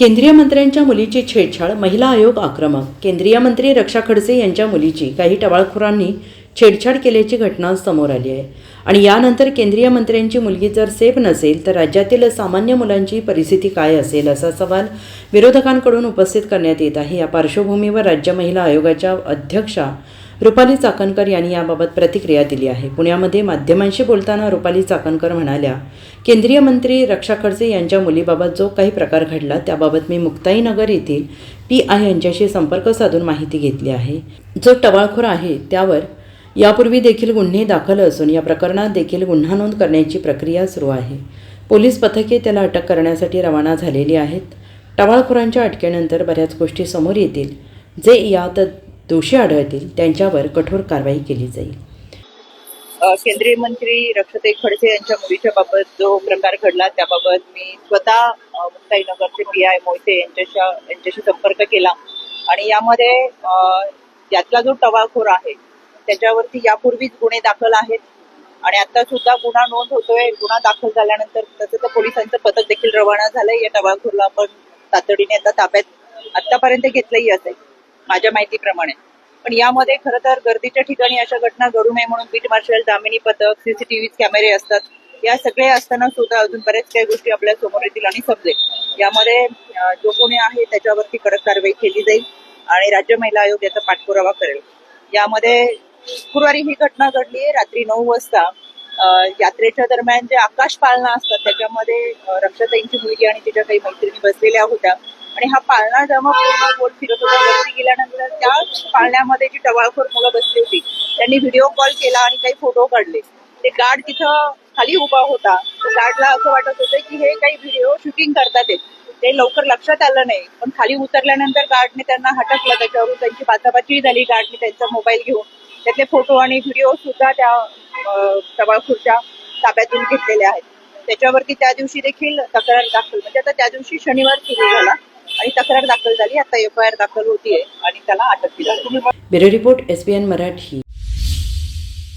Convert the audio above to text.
केंद्रीय मंत्र्यांच्या मुलीची छेडछाड महिला आयोग आक्रमक. केंद्रीय मंत्री रक्षा खडसे यांच्या मुलीची काही टवाळखोरांनी छेडछाड केल्याची घटना समोर आली आहे. आणि यानंतर केंद्रीय मंत्र्यांची मुलगी जर सेफ नसेल तर राज्यातील सामान्य मुलांची परिस्थिती काय असेल असा सवाल विरोधकांकडून उपस्थित करण्यात येत आहे. या पार्श्वभूमीवर राज्य महिला आयोगाच्या अध्यक्षा रुपाली चाकणकर यांनी याबाबत प्रतिक्रिया दिली आहे. पुण्यामध्ये माध्यमांशी बोलताना रुपाली चाकणकर म्हणाल्या केंद्रीय मंत्री रक्षा खडसे यांच्या मुलीबाबत जो काही प्रकार घडला त्याबाबत मी मुक्ताईनगर येथील पी आय यांच्याशी संपर्क साधून माहिती घेतली आहे. जो टवाळखोर आहे त्यावर यापूर्वी देखील गुन्हे दाखल असून या प्रकरणात देखील गुन्हा नोंद करण्याची प्रक्रिया सुरू आहे. पोलीस पथके त्याला अटक करण्यासाठी रवाना झालेली आहेत. टवाळखोरांच्या अटकेनंतर बऱ्याच गोष्टी समोर येतील. जे यात दोषी आढळतील त्यांच्यावर कठोर कारवाई केली जाईल. केंद्रीय मंत्री रक्षताई खडसे यांच्या मुलीच्या बाबत जो प्रकार घडला त्याबाबत मी स्वतः अ, मुक्ताईनगरचे पी आय मोहिते यांच्याशी यांच्याशी संपर्क केला. आणि यामध्ये यातला जो टवाखोर आहे त्याच्यावरती यापूर्वीच गुन्हे दाखल आहेत. आणि आता सुद्धा गुन्हा नोंद होतोय. गुन्हा दाखल झाल्यानंतर तसं तर पोलिसांचं पथक देखील रवाना झालंय. या टवाखोरला आपण तातडीने आता ताब्यात आतापर्यंत घेतलंही असेल. माझ्या माहितीप्रमाणे. पण यामध्ये खरं तर गर्दीच्या ठिकाणी अशा घटना घडू नये म्हणून बीट मार्शल दामिनी पथक सीसीटीव्ही कॅमेरे असतात. या सगळे असताना सुद्धा अजून बऱ्याच काही गोष्टी आपल्यासमोर येतील आणि समजेल. यामध्ये जो कोणी आहे त्याच्यावरती कडक कारवाई केली जाईल आणि राज्य महिला आयोग याचा पाठपुरावा करेल. यामध्ये शुक्रवारी ही घटना घडली आहे रात्री नऊ वाजता. यात्रेच्या दरम्यान जे आकाश पाळणा असतात त्याच्यामध्ये रक्षाताईंची मुलगी आणि तिच्या काही मैत्रिणी बसलेल्या होत्या. आणि हा पाळणा जेव्हा पूर्ण गोल फिरत होता वरती गेल्यानंतर त्या पाळण्यामध्ये जी टवाळखोर मुलं बसली होती त्यांनी व्हिडिओ कॉल केला आणि काही फोटो काढले. ते गार्ड तिथं खाली उभा होता. गार्डला असं वाटत होतं की हे काही व्हिडिओ शूटिंग करतात ते. लवकर लक्षात आलं नाही. पण खाली उतरल्यानंतर गार्डने त्यांना हटकलं. त्याच्यावरून त्यांची बाचाबाची झाली. गार्डने त्यांचा मोबाईल घेऊन त्यातले फोटो आणि व्हिडिओ सुद्धा त्या टवाळखोरच्या ताब्यातून घेतलेले आहेत. त्याच्यावरती त्या दिवशी देखील तक्रार दाखल. म्हणजे आता त्या दिवशी शनिवार सुरू झाला. आणि तक्रार दाखल झाली. आता एफ आय आर दाखल होतीये आणि त्याला अटक केली ब्युरो रिपोर्ट एस मराठी.